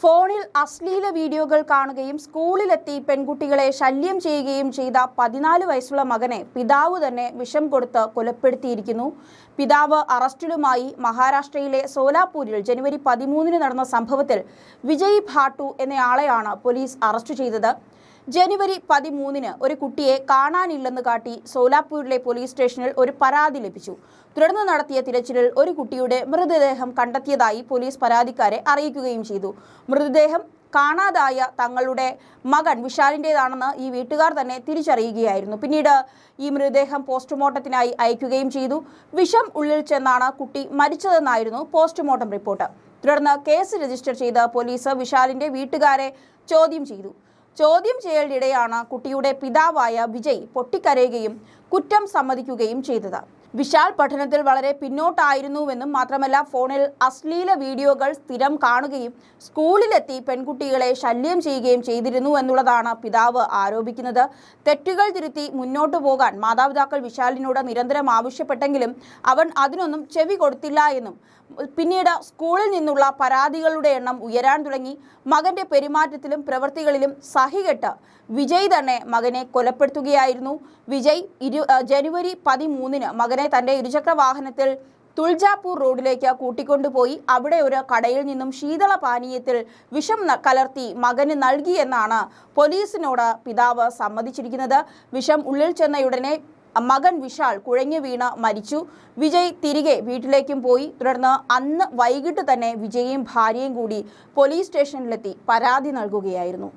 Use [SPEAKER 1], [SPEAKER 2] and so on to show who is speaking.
[SPEAKER 1] ഫോണിൽ അശ്ലീല വീഡിയോകൾ കാണുകയും സ്കൂളിലെത്തി പെൺകുട്ടികളെ ശല്യം ചെയ്യുകയും ചെയ്ത പതിനാല് വയസ്സുള്ള മകനെ പിതാവ് തന്നെ വിഷം കൊടുത്ത് കൊലപ്പെടുത്തിയിരിക്കുന്നു. പിതാവ് അറസ്റ്റിലുമായി മഹാരാഷ്ട്രയിലെ സോലാപൂരിൽ ജനുവരി പതിമൂന്നിന് നടന്ന സംഭവത്തിൽ വിജയ് ഭാട്ടു എന്നയാളെയാണ് പോലീസ് അറസ്റ്റ് ചെയ്തത്. ജനുവരി പതിമൂന്നിന് ഒരു കുട്ടിയെ കാണാനില്ലെന്ന് കാട്ടി സോലാപൂരിലെ പോലീസ് സ്റ്റേഷനിൽ ഒരു പരാതി ലഭിച്ചു. തുടർന്ന് നടത്തിയ തിരച്ചിലിൽ ഒരു കുട്ടിയുടെ മൃതദേഹം കണ്ടെത്തിയതായി പോലീസ് പരാതിക്കാരെ അറിയിക്കുകയും ചെയ്തു. മൃതദേഹം കാണാതായ തങ്ങളുടെ മകൻ വിശാലിന്റെതാണെന്ന് ഈ വീട്ടുകാർ തന്നെ തിരിച്ചറിയുകയായിരുന്നു. പിന്നീട് ഈ മൃതദേഹം പോസ്റ്റ്മോർട്ടത്തിനായി അയക്കുകയും ചെയ്തു. വിഷം ഉള്ളിൽ ചെന്നാണ് കുട്ടി മരിച്ചതെന്നായിരുന്നു പോസ്റ്റ്മോർട്ടം റിപ്പോർട്ട്. തുടർന്ന് കേസ് രജിസ്റ്റർ ചെയ്ത് പോലീസ് വിശാലിന്റെ വീട്ടുകാരെ ചോദ്യം ചെയ്തു. ചോദ്യം ചെയ്യലിനിടെയാണ് കുട്ടിയുടെ പിതാവായ വിജയ് പൊട്ടിക്കരയുകയും കുറ്റം സമ്മതിക്കുകയും ചെയ്തത്. വിശാൽ പഠനത്തിൽ വളരെ പിന്നോട്ടായിരുന്നുവെന്നും മാത്രമല്ല ഫോണിൽ അശ്ലീല വീഡിയോകൾ സ്ഥിരം കാണുകയും സ്കൂളിലെത്തി പെൺകുട്ടികളെ ശല്യം ചെയ്യുകയും ചെയ്തിരുന്നു എന്നുള്ളതാണ് പിതാവ് ആരോപിക്കുന്നത്. തെറ്റുകൾ തിരുത്തി മുന്നോട്ടു പോകാൻ മാതാപിതാക്കൾ വിശാലിനോട് നിരന്തരം ആവശ്യപ്പെട്ടെങ്കിലും അവൻ അതിനൊന്നും ചെവി കൊടുത്തില്ല എന്നും പിന്നീട് സ്കൂളിൽ നിന്നുള്ള പരാതികളുടെ എണ്ണം ഉയരാൻ തുടങ്ങി. മകന്റെ പെരുമാറ്റത്തിലും പ്രവൃത്തികളിലും സഹികെട്ട് വിജയ് തന്നെ മകനെ കൊലപ്പെടുത്തുകയായിരുന്നു. വിജയ് ഇരു അഹ് ജനുവരി പതിമൂന്നിന് മകനെ തന്റെ ഇരുചക്ര വാഹനത്തിൽ തുൾജാപൂർ റോഡിലേക്ക് കൂട്ടിക്കൊണ്ടുപോയി. അവിടെ ഒരു കടയിൽ നിന്നും ശീതള പാനീയത്തിൽ വിഷം കലർത്തി മകന് നൽകിയെന്നാണ് പോലീസിനോട് പിതാവ് സമ്മതിച്ചിരിക്കുന്നത്. വിഷം ഉള്ളിൽ ചെന്നയുടനെ മകൻ വിശാൽ കുഴഞ്ഞു വീണ് മരിച്ചു. വിജയ് തിരികെ വീട്ടിലേക്കും പോയി. തുടർന്ന് അന്ന് വൈകിട്ട് തന്നെ വിജയും ഭാര്യയും കൂടി പോലീസ് സ്റ്റേഷനിലെത്തി പരാതി നൽകുകയായിരുന്നു.